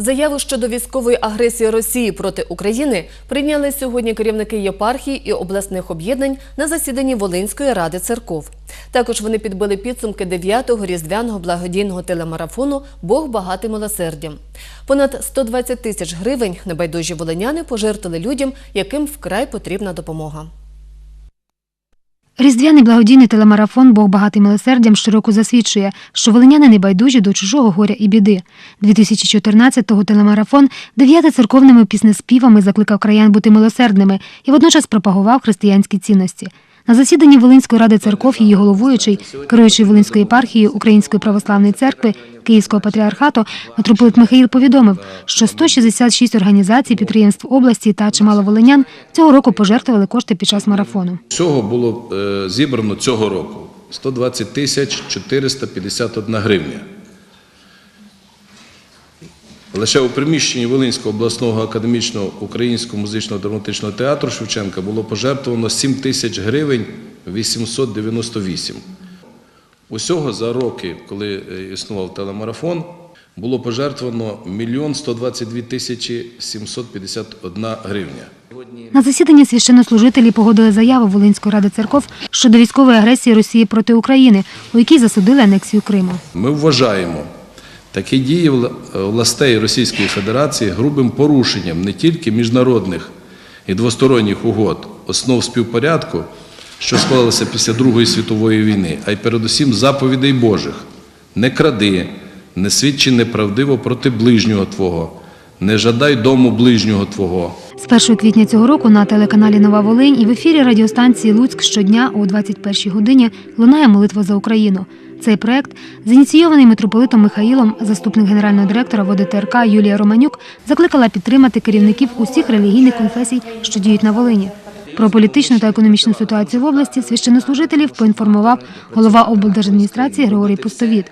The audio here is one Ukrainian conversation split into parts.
Заяву щодо військової агресії Росії проти України прийняли сьогодні керівники єпархій і обласних об'єднань на засіданні Волинської ради церков. Також вони підбили підсумки 9-го різдвяного благодійного телемарафону Бог багатий милосердям. Понад 120 тисяч гривень небайдужі волиняни пожертвували людям, яким вкрай потрібна допомога. Різдвяний благодійний телемарафон Бог багатий милосердям широко засвідчує, що волиняни небайдужі до чужого горя і біди. 2014-го телемарафон дев'яти церковними піснеспівами закликав краян бути милосердними і водночас пропагував християнські цінності. На засіданні Волинської ради церков її головуючий, керуючий Волинською єпархією Української православної церкви Київського патріархату, митрополит Михаїл повідомив, що 166 організацій, підприємств області та чимало волинян цього року пожертвували кошти під час марафону. Всього було е, зібрано цього року 120 тисяч 451 гривня. Лише у приміщенні Волинського обласного академічного українського музичного драматичного театру Шевченка було пожертвовано 7 тисяч гривень 898. Усього за роки, коли е, існував телемарафон, було пожертвовано 1 122 тисячі 751 гривня. На засіданні священнослужителі погодили заяву Волинської ради церков щодо військової агресії Росії проти України, у якій засудили анексію Криму. Ми вважаємо такі дії властей Російської Федерації грубим порушенням не тільки міжнародних і двосторонніх угод, основ співпорядку, що склалися після Другої світової війни, а й передусім заповідей Божих: не кради, не свідчи неправдиво проти ближнього Твого, не жадай дому ближнього Твого. З 1 квітня цього року на телеканалі Нова Волинь і в ефірі радіостанції Луцьк щодня о 21 годині лунає молитва за Україну. Цей проект, зініційований митрополитом Михаїлом, заступник генерального директора ВОДТРК Юлія Романюк, закликала підтримати керівників усіх релігійних конфесій, що діють на Волині. Про політичну та економічну ситуацію в області священнослужителів поінформував голова облдержадміністрації Григорій Пустовіт.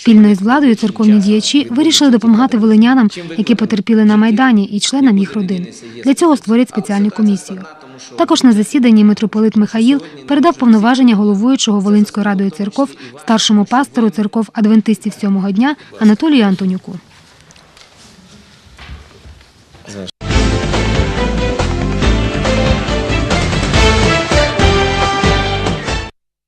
Спільно із владою церковні діячі вирішили допомагати волинянам, які потерпіли на майдані, і членам їх родин. Для цього створять спеціальну комісію. Також на засіданні митрополит Михаїл передав повноваження головуючого Волинської радою церков старшому пастору церков адвентистів сьомого дня Анатолію Антонюку.